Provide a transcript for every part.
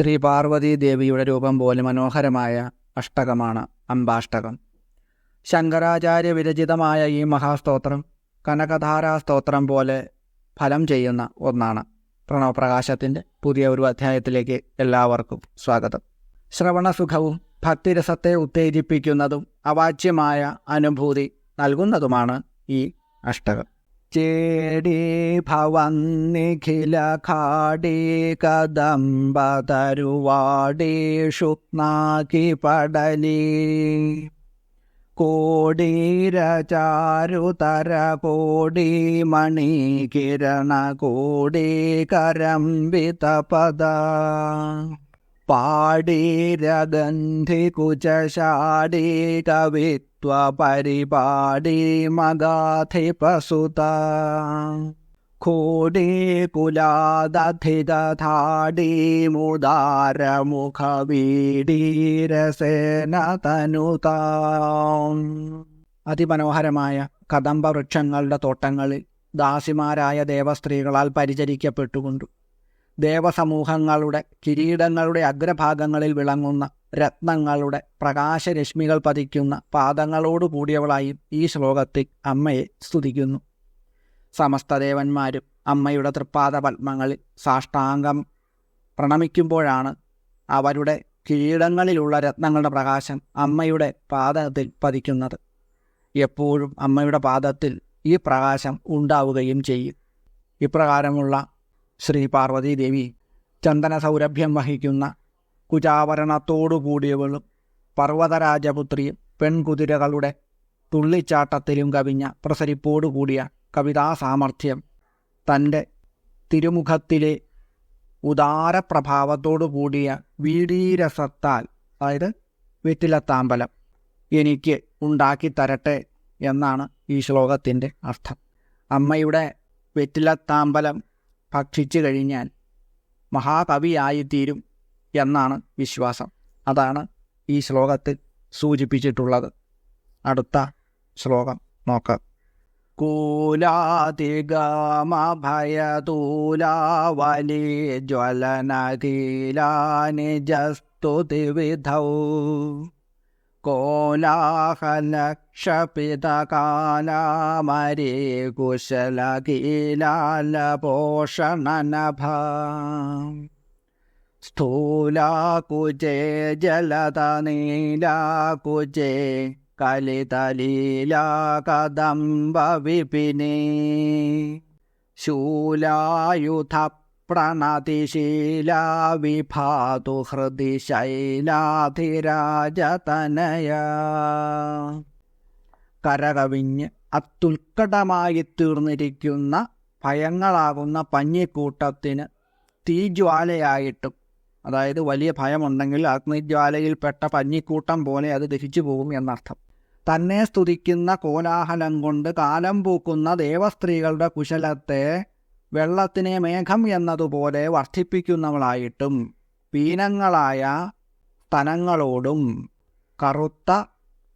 ശ്രീ പാർവതീ ദേവിയുടെ രൂപം പോലെ മനോഹരമായ അഷ്ടകമാണ് അംബാഷ്ടകം ശങ്കരാചാര്യ വിരചിതമായ ഈ മഹാസ്തോത്രം കനകധാരാ സ്തോത്രം പോലെ ഫലം ചെയ്യുന്ന ഒന്നാണ്. പ്രണവപ്രകാശത്തിന്റെ പുതിയ ഒരു അധ്യായത്തിലേക്ക് എല്ലാവർക്കും സ്വാഗതം. ശ്രവണസുഖവും ഭക്തിരസത്തെ ഉത്തേജിപ്പിക്കുന്നതും അവാച്യമായ അനുഭൂതി നൽകുന്നതുമാണ് ഈ അഷ്ടകം. ചേടി ഭവന്നിഖില ഖാടി കദംബതരുവാടേഷു നാക്കി പടലി. കോടീരചാരുതര കോടി മണി കിരണ കോടി കരംബിത പദ പാടീരഗന്ധി കുചാടി കവിത്വ പരിപാടി മഗാധിപസുത കോടി കുലാദധിതാടി മുദാരമുഖവീടീരസേന തനുത അതിമനോഹരമായ കദംബ വൃക്ഷങ്ങളുടെ തോട്ടങ്ങളിൽ ദാസിമാരായ ദേവസ്ത്രീകളാൽ പരിചരിക്കപ്പെട്ടുകൊണ്ടു ദേവസമൂഹങ്ങളുടെ കിരീടങ്ങളുടെ അഗ്രഭാഗങ്ങളിൽ വിളങ്ങുന്ന രത്നങ്ങളുടെ പ്രകാശരശ്മികൾ പതിക്കുന്ന പാദങ്ങളോടു കൂടിയവളായും ഈ ശ്ലോകത്തിൽ അമ്മയെ സ്തുതിക്കുന്നു. സമസ്ത ദേവന്മാരും അമ്മയുടെ തൃപ്പാദ പത്മങ്ങളിൽ സാഷ്ടാംഗം പ്രണമിക്കുമ്പോഴാണ് അവരുടെ കിരീടങ്ങളിലുള്ള രത്നങ്ങളുടെ പ്രകാശം അമ്മയുടെ പാദത്തിൽ പതിക്കുന്നത്. എപ്പോഴും അമ്മയുടെ പാദത്തിൽ ഈ പ്രകാശം ഉണ്ടാവുകയും ചെയ്യും. ഇപ്രകാരമുള്ള ശ്രീ പാർവതീദേവി ചന്ദന സൗരഭ്യം വഹിക്കുന്ന കുചാവരണത്തോടു കൂടിയവളും പർവതരാജപുത്രിയും പെൺകുതിരകളുടെ തുള്ളിച്ചാട്ടത്തിലും കവിഞ്ഞ പ്രസരിപ്പോടു കൂടിയ കവിതാസാമർഥ്യം തന്റെ തിരുമുഖത്തിലെ ഉദാരപ്രഭാവത്തോടു കൂടിയ വീടീരസത്താൽ അതായത് വെറ്റിലത്താമ്പലം എനിക്ക് ഉണ്ടാക്കി തരട്ടെ എന്നാണ് ഈ ശ്ലോകത്തിന്റെ അർത്ഥം. അമ്മയുടെ വെറ്റിലത്താമ്പലം ഭക്ഷിച്ചു കഴിഞ്ഞാൽ മഹാകവിയായിത്തീരും എന്നാണ് വിശ്വാസം. അതാണ് ഈ ശ്ലോകത്തിൽ സൂചിപ്പിച്ചിട്ടുള്ളത്. അടുത്ത ശ്ലോകം നോക്കാം. കൂലാതിഗമഭയതൂലാവലി ജ്വലനകീലാനിജസ്തുതിവിധൗ കോലാഹലക്ഷപിതകാലാമരേ കുശലകീലാലപോഷണനഭ സ്ഥൂലാകുചേ ജലതനീലാകുചേ കലിതലീലാ കദംബ വിപിനേ ശൂലായുധ പ്രണതിശീലാ വിഭാതു ഹൃദി ശൈലാധിരാജതനയ. കരകവിഞ്ഞ് അത്യുൽക്കടമായി തീർന്നിരിക്കുന്ന ഭയങ്ങളാകുന്ന പഞ്ഞിക്കൂട്ടത്തിന് തീജ്വാലയായിട്ടും അതായത് വലിയ ഭയമുണ്ടെങ്കിൽ അഗ്നിജ്വാലയിൽപ്പെട്ട പഞ്ഞിക്കൂട്ടം പോലെ അത് ദഹിച്ചു പോകും എന്നർത്ഥം. തന്നെ സ്തുതിക്കുന്ന കോലാഹലം കൊണ്ട് കാലം പൂക്കുന്ന ദേവസ്ത്രീകളുടെ കുശലത്തെ വെള്ളത്തിനെ മേഘം എന്നതുപോലെ വർദ്ധിപ്പിക്കുന്നവളായിട്ടും പീനങ്ങളായ സ്തനങ്ങളോടും കറുത്ത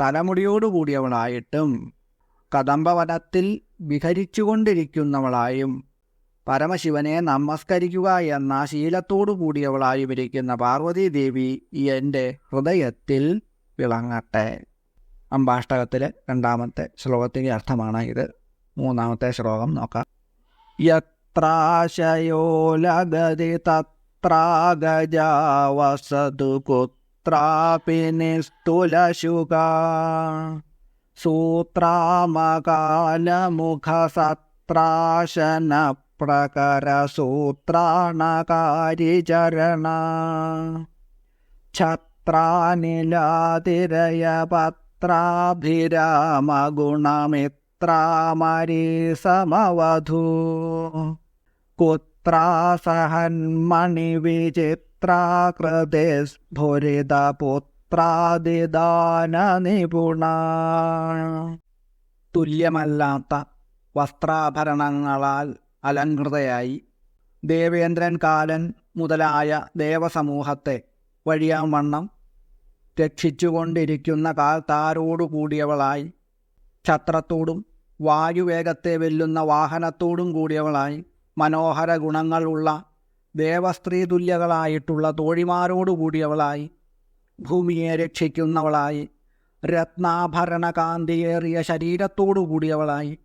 തലമുടിയോടുകൂടിയവളായിട്ടും കദംബവനത്തിൽ വിഹരിച്ചുകൊണ്ടിരിക്കുന്നവളായും പരമശിവനെ നമസ്കരിക്കുക എന്ന ശീലത്തോടു കൂടിയവളായും ഇരിക്കുന്ന പാർവതീദേവി എന്റെ ഹൃദയത്തിൽ വിളങ്ങട്ടെ. അമ്പാഷ്ടകത്തിലെ രണ്ടാമത്തെ ശ്ലോകത്തിന്റെ അർത്ഥമാണ് ഇത്. മൂന്നാമത്തെ ശ്ലോകം നോക്കാം. യത്രാശയോ ലഗതി തത്രാഗജാവസതു കുത്രാപി നിസ്തുലശുക സൂത്രാമകാലമുഖസത്രാശന പ്രകരസൂത്രാണകാരിചരണ ഛത്രാനിലാതിരയപത്രാഭിരാമഗുണമിത്രാമരീ സമവധൂ. നിപുണ തുല്യമല്ലാത്ത വസ്ത്രാഭരണങ്ങളാൽ അലങ്കൃതയായി ദേവേന്ദ്രൻ കാലൻ മുതലായ ദേവസമൂഹത്തെ വഴിയാവണ്ണം രക്ഷിച്ചുകൊണ്ടിരിക്കുന്ന കാൽ താരോടുകൂടിയവളായി ഛത്രത്തോടും വായുവേഗത്തെ വെല്ലുന്ന വാഹനത്തോടും കൂടിയവളായി മനോഹര ഗുണങ്ങളുള്ള ദേവസ്ത്രീ തുല്യകളായിട്ടുള്ള തോഴിമാരോടുകൂടിയവളായി ഭൂമിയെ രക്ഷിക്കുന്നവളായി രത്നാഭരണ കാന്തിയേറിയ ശരീരത്തോടു കൂടിയവളായി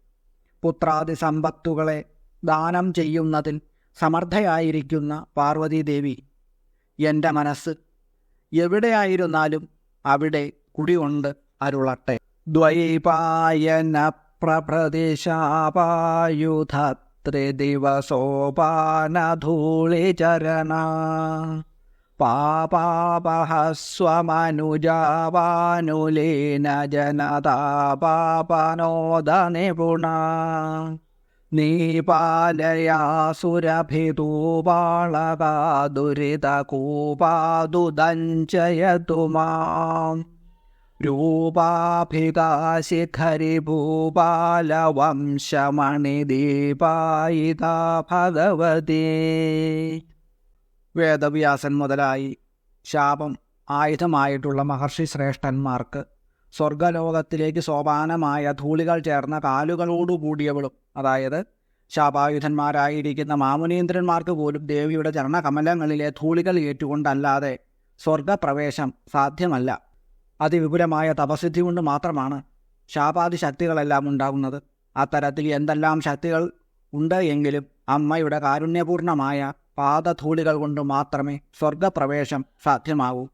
പുത്രാദി സമ്പത്തുകളെ ദാനം ചെയ്യുന്നതിൽ സമർത്ഥയായിരിക്കുന്ന പാർവതീദേവി. എന്റെ മനസ്സ് എവിടെയായിരുന്നാലും അവിടെ കുടികൊണ്ട് അരുളട്ടെ. ദ്വൈപായന പ്രപ്രദേശാപായുധ ത്രിദിവസോപാനധൂളിചരണ ജനതാ പാപനോദ നിപുണ നീപാലയാസുരഭിതൂപാളകാ ദുരിതകൂപാദുദഞ്ചയതു മാം രൂപാഭികാശിഖരി ഭൂപാലവംശമണിദീപായിത ഭഗവതി വേദവ്യാസൻ മുതലായി ശാപം ആയുധമായിട്ടുള്ള മഹർഷി ശ്രേഷ്ഠന്മാർക്ക് സ്വർഗലോകത്തിലേക്ക് സോപാനമായ ധൂളികൾ ചേർന്ന കാലുകളോടുകൂടിയവളും അതായത് ശാപായുധന്മാരായിരിക്കുന്ന മാമുനീന്ദ്രന്മാർക്ക് പോലും ദേവിയുടെ ചരണകമലങ്ങളിലെ ധൂളികൾ ഏറ്റുകൊണ്ടല്ലാതെ സ്വർഗപ്രവേശം സാധ്യമല്ല. അതിവിപുലമായ തപസിദ്ധി കൊണ്ട് മാത്രമാണ് ശാപാതി ശക്തികളെല്ലാം ഉണ്ടാകുന്നത്. അത്തരത്തിൽ എന്തെല്ലാം ശക്തികൾ ഉണ്ട് എങ്കിലും അമ്മയുടെ കാരുണ്യപൂർണമായ പാദധൂളികൾ കൊണ്ട് മാത്രമേ സ്വർഗപ്രവേശം സാധ്യമാകൂ.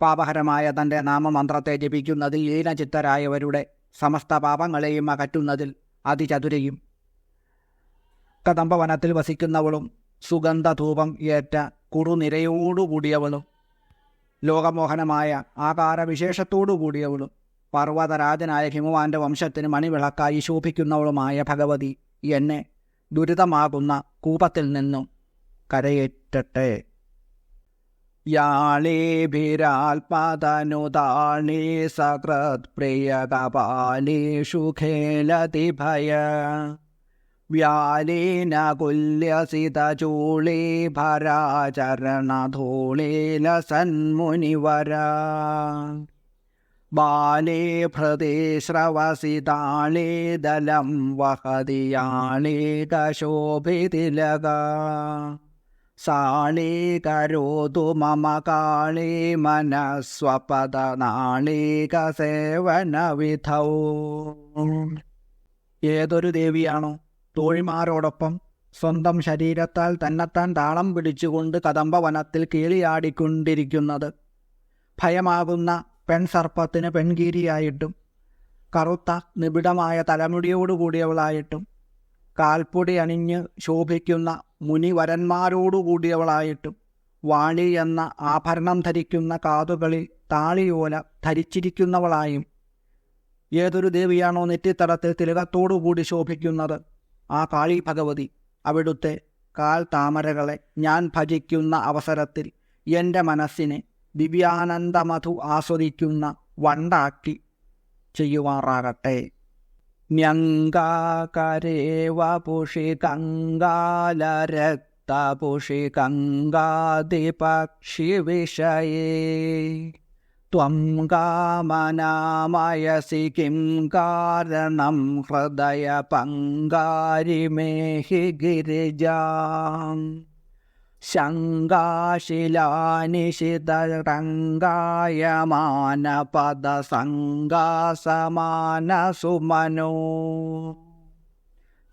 പാപഹരമായ തന്റെ നാമമന്ത്രത്തെ ജപിക്കുന്നതിൽ ലീനചിത്തരായവരുടെ സമസ്ത പാപങ്ങളെയും അകറ്റുന്നതിൽ അതിചതുരയും. കദംബവനത്തിൽ വസിക്കുന്നവളും സുഗന്ധധൂപം ഏറ്റ കുറുനിരയോടുകൂടിയവളും ലോകമോഹനമായ ആകാരവിശേഷത്തോടുകൂടിയവളും പർവതരാജനായ ഹിമവാന്റെ വംശത്തിന് മണിവിളക്കായി ശോഭിക്കുന്നവളുമായ ഭഗവതി എന്നെ ദുരിതമാകുന്ന കൂപത്തിൽ നിന്നും കരയേറ്റട്ടെ. യാളേഭിരാൽപതനുതാണി സകൃത് പ്രിയകപാലേഷു ഖേലതി ഭയ വ്യാലേന കുല്യസിതചൂളേ ഭരാചരണധൂളേല സന്മുനിവര ബാലേ ഭൃതേ ശ്രവസിതാളേ ദലം വഹതിയാളേ കശോഭിതിലക സാളേ കരോതു മമ കാളേ വിധൗ ഏതൊരു ദേവിയാണോ തോഴിമാരോടൊപ്പം സ്വന്തം ശരീരത്താൽ തന്നെത്താൻ താളം പിടിച്ചുകൊണ്ട് കദംബ വനത്തിൽ കീളിയാടിക്കൊണ്ടിരിക്കുന്നത് ഭയമാകുന്ന പെൺസർപ്പത്തിന് പെൺകീരിയായിട്ടും കറുത്ത നിബിഡമായ തലമുടിയോടുകൂടിയവളായിട്ടും കാൽപ്പൊടി അണിഞ്ഞ് ശോഭിക്കുന്ന മുനിവരന്മാരോടുകൂടിയവളായിട്ടും വാളി എന്ന ആഭരണം ധരിക്കുന്ന കാതുകളിൽ താളിയോല ധരിച്ചിരിക്കുന്നവളായും ഏതൊരു ദേവിയാണോ നെറ്റിത്തടത്തിൽ തിലകത്തോടുകൂടി ശോഭിക്കുന്നത്. ആ കാളി ഭഗവതി അവിടുത്തെ കാൽ താമരകളെ ഞാൻ ഭജിക്കുന്ന അവസരത്തിൽ എന്റെ മനസ്സിനെ ദിവ്യാനന്ദമധു ആസ്വദിക്കുന്ന വണ്ടാക്കി ചെയ്യുമാറാകട്ടെ. ന്യങ്കാകരേവ പുഷി കങ്കാലരക്തപുഷി കങ്കാതിപക്ഷി വിഷയേ ത്വം കാമനാമയസി കിം കാരണം ഹൃദയ പങ്കാരിമേഹി ഗിരിജാം. ശങ്കാശിലാനിശിതരംഗായമാനപദസംഗാസമാനസുമനോ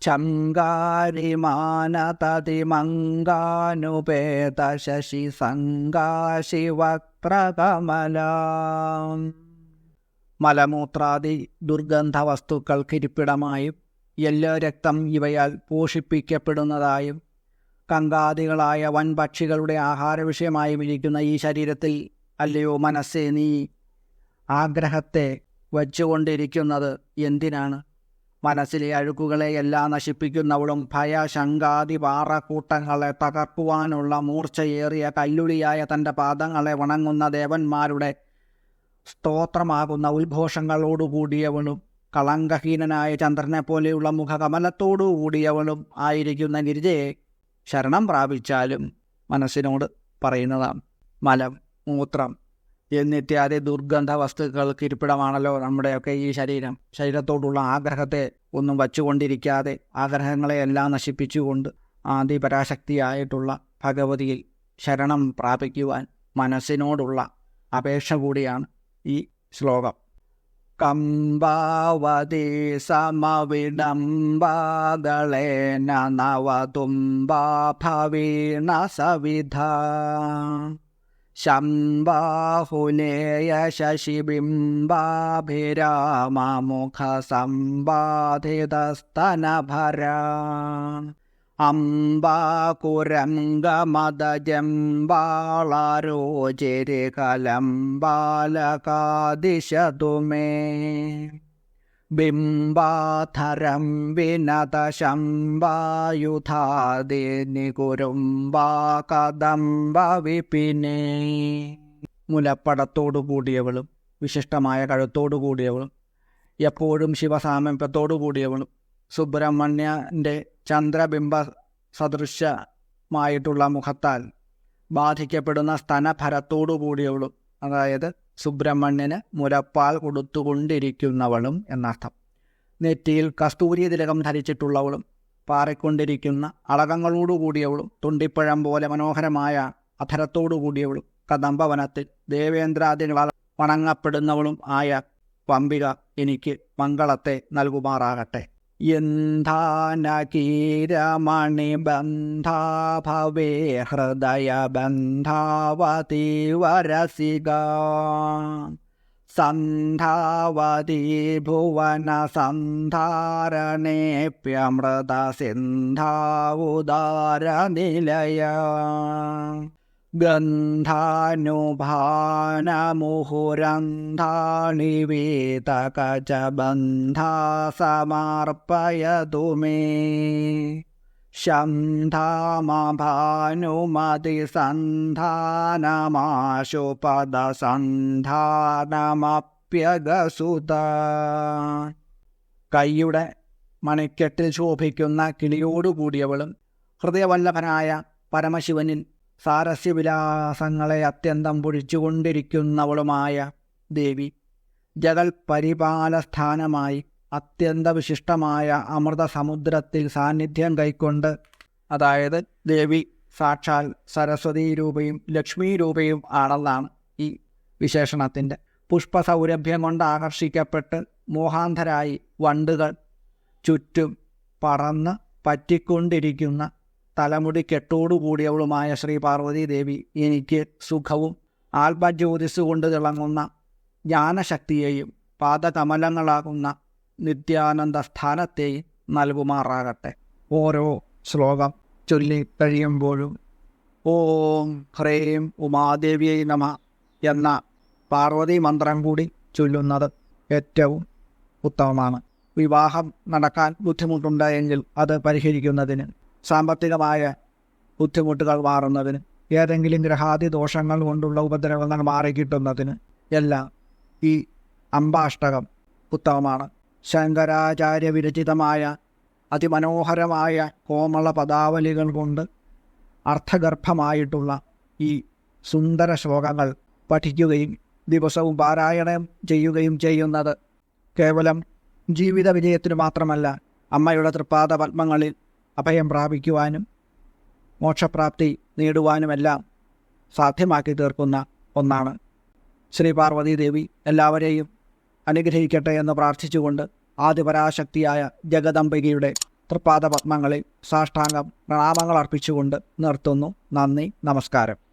ചങ്കാരിമാനതതിമങ്കാനുപേത ശശി സങ്കാശിവക്രകമലാം മലമൂത്രാദി ദുർഗന്ധ വസ്തുക്കൾക്കിരിപ്പിടമായും എല്ലാ രക്തം ഇവയാൽ പോഷിപ്പിക്കപ്പെടുന്നതായും കങ്കാദികളായ വൻപക്ഷികളുടെ ആഹാര വിഷയമായും ഇരിക്കുന്ന ഈ ശരീരത്തിൽ അല്ലയോ മനസ്സേ നീ ആഗ്രഹത്തെ വച്ചുകൊണ്ടിരിക്കുന്നത് എന്തിനാണ്? മനസ്സിലെ അഴുക്കുകളെ എല്ലാം നശിപ്പിക്കുന്നവളും ഭയശങ്കാതി പാറക്കൂട്ടങ്ങളെ തകർക്കുവാനുള്ള മൂർച്ചയേറിയ കല്ലുളിയായ തന്റെ പാദങ്ങളെ വണങ്ങുന്ന ദേവന്മാരുടെ സ്തോത്രമാകുന്ന ഉദ്ഘോഷങ്ങളോടുകൂടിയവളും കളങ്കഹീനനായ ചന്ദ്രനെ പോലെയുള്ള മുഖകമലത്തോടു കൂടിയവളും ആയിരിക്കുന്ന ഗിരിജയെ ശരണം പ്രാപിച്ചാലും മനസ്സിനോട് പറയുന്നതാണ് മലം മൂത്രം എന്നിത്യാദി ദുർഗന്ധ വസ്തുക്കൾക്ക് ഇരിപ്പിടമാണല്ലോ നമ്മുടെയൊക്കെ ഈ ശരീരം. ശരീരത്തോടുള്ള ആഗ്രഹത്തെ ഒന്നും വച്ചുകൊണ്ടിരിക്കാതെ ആഗ്രഹങ്ങളെയെല്ലാം നശിപ്പിച്ചുകൊണ്ട് ആദിപരാശക്തിയായിട്ടുള്ള ഭഗവതിയിൽ ശരണം പ്രാപിക്കുവാൻ മനസ്സിനോടുള്ള അപേക്ഷ കൂടിയാണ് ഈ ശ്ലോകം. കമ്പാവതി സമവിടംബാദളേന നവതുംബാ ഭവീണ സവിധ. ശംബാഹുലേയ ശശിബിംബാഭിരാമമുഖ സമ്പാധിതസ്തനഭര അംബാകുരംഗമദജംബാളരോചിരികലംബാലകാദിശതു മേ ബിംബാധരം വിനതശംബായുധാദിനികുരുംബാകദംബ വിപിനെ. മുലപ്പടത്തോടു കൂടിയവളും വിശിഷ്ടമായ കഴുത്തോടു കൂടിയവളും എപ്പോഴും ശിവസാമീപ്യത്തോടു കൂടിയവളും സുബ്രഹ്മണ്യന്റെ ചന്ദ്രബിംബ സദൃശമായിട്ടുള്ള മുഖത്താൽ ബാധിക്കപ്പെടുന്ന സ്തനഫലത്തോടു കൂടിയവളും അതായത് സുബ്രഹ്മണ്യന് മുലപ്പാൽ കൊടുത്തുകൊണ്ടിരിക്കുന്നവളും എന്നർത്ഥം. നെറ്റിയിൽ കസ്തൂരി തിലകം ധരിച്ചിട്ടുള്ളവളും പാറിക്കൊണ്ടിരിക്കുന്ന അളകങ്ങളോടു കൂടിയവളും തുണ്ടിപ്പഴം പോലെ മനോഹരമായ അധരത്തോടു കൂടിയവളും കദംബവനത്തിൽ ദേവേന്ദ്രാദികളാൽ വണങ്ങപ്പെടുന്നവളും ആയ പമ്പിക എനിക്ക് മംഗളത്തെ നൽകുമാറാകട്ടെ. इन्धानकीरमणिबन्धा भवे हृदयबन्धावती वरसिगा सन्धावती भुवन सन्धारणेप्यमृत उदारनिलय ഗന്ധാനുഭാനമുഹുരന്ധാണി വീതകജബന്ധാ സമർപ്പയതു മേ. ശംധാമാഭാനുമതിസന്ധാനമാശുപദസന്ധാനമപ്യഗസുത കൈയുടെ മണിക്കെട്ടിൽ ശോഭിക്കുന്ന കിളിയോടുകൂടിയവളും ഹൃദയവല്ലഭനായ പരമശിവനിൽ സാരസ്യവിലാസങ്ങളെ അത്യന്തം പൊഴിച്ചുകൊണ്ടിരിക്കുന്നവളുമായ ദേവി ജഗൽ പരിപാലസ്ഥാനമായി അത്യന്തവിശിഷ്ടമായ അമൃതസമുദ്രത്തിൽ സാന്നിധ്യം കൈക്കൊണ്ട് അതായത് ദേവി സാക്ഷാൽ സരസ്വതി രൂപയും ലക്ഷ്മി രൂപയും ആണെന്നാണ് ഈ വിശേഷണത്തിന്റെ. പുഷ്പസൗരഭ്യം കൊണ്ട് ആകർഷിക്കപ്പെട്ട് മോഹാന്തരായി വണ്ടുകൾ ചുറ്റും പറന്ന് പറ്റിക്കൊണ്ടിരിക്കുന്ന തലമുടി കെട്ടോടുകൂടിയവളുമായ ശ്രീ പാർവതി ദേവി എനിക്ക് സുഖവും ആത്മജ്യോതിസ് കൊണ്ട് തിളങ്ങുന്ന ജ്ഞാനശക്തിയെയും പാദകമലങ്ങളാകുന്ന നിത്യാനന്ദ സ്ഥാനത്തെയും നൽകുമാറാകട്ടെ. ഓരോ ശ്ലോകം ചൊല്ലി കഴിയുമ്പോഴും ഓം ഹ്രേം ഉമാദേവിയെ നമ എന്ന പാർവതി മന്ത്രം കൂടി ചൊല്ലുന്നത് ഏറ്റവും ഉത്തമമാണ്. വിവാഹം നടക്കാൻ ബുദ്ധിമുട്ടുണ്ടായെങ്കിൽ അത് പരിഹരിക്കുന്നതിന് സാമ്പത്തികമായ ബുദ്ധിമുട്ടുകൾ മാറുന്നതിന് ഏതെങ്കിലും ഗ്രഹാദി ദോഷങ്ങൾ കൊണ്ടുള്ള ഉപദ്രവങ്ങൾ മാറിക്കിട്ടുന്നതിന് എല്ലാം ഈ അമ്പാഷ്ടകം ഉത്തമമാണ്. ശങ്കരാചാര്യ വിരചിതമായ അതിമനോഹരമായ കോമള പദാവലികൾ കൊണ്ട് അർത്ഥഗർഭമായിട്ടുള്ള ഈ സുന്ദര ശ്ലോകങ്ങൾ പഠിക്കുകയും ദിവസവും പാരായണം ചെയ്യുകയും ചെയ്യുന്നത് കേവലം ജീവിത വിജയത്തിന് മാത്രമല്ല അമ്മയുടെ തൃപ്പാദ പത്മങ്ങളിൽ അഭയം പ്രാപിക്കുവാനും മോക്ഷപ്രാപ്തി നേടുവാനുമെല്ലാം സാധ്യമാക്കി തീർക്കുന്ന ഒന്നാണ്. ശ്രീ പാർവതി ദേവി എല്ലാവരെയും അനുഗ്രഹിക്കട്ടെ എന്ന് പ്രാർത്ഥിച്ചുകൊണ്ട് ആദിപരാശക്തിയായ ജഗദംബികയുടെ തൃപ്പാദ പത്മങ്ങളിൽ സാഷ്ടാംഗം പ്രണാമങ്ങൾ അർപ്പിച്ചുകൊണ്ട് നിർത്തുന്നു. നന്ദി നമസ്കാരം.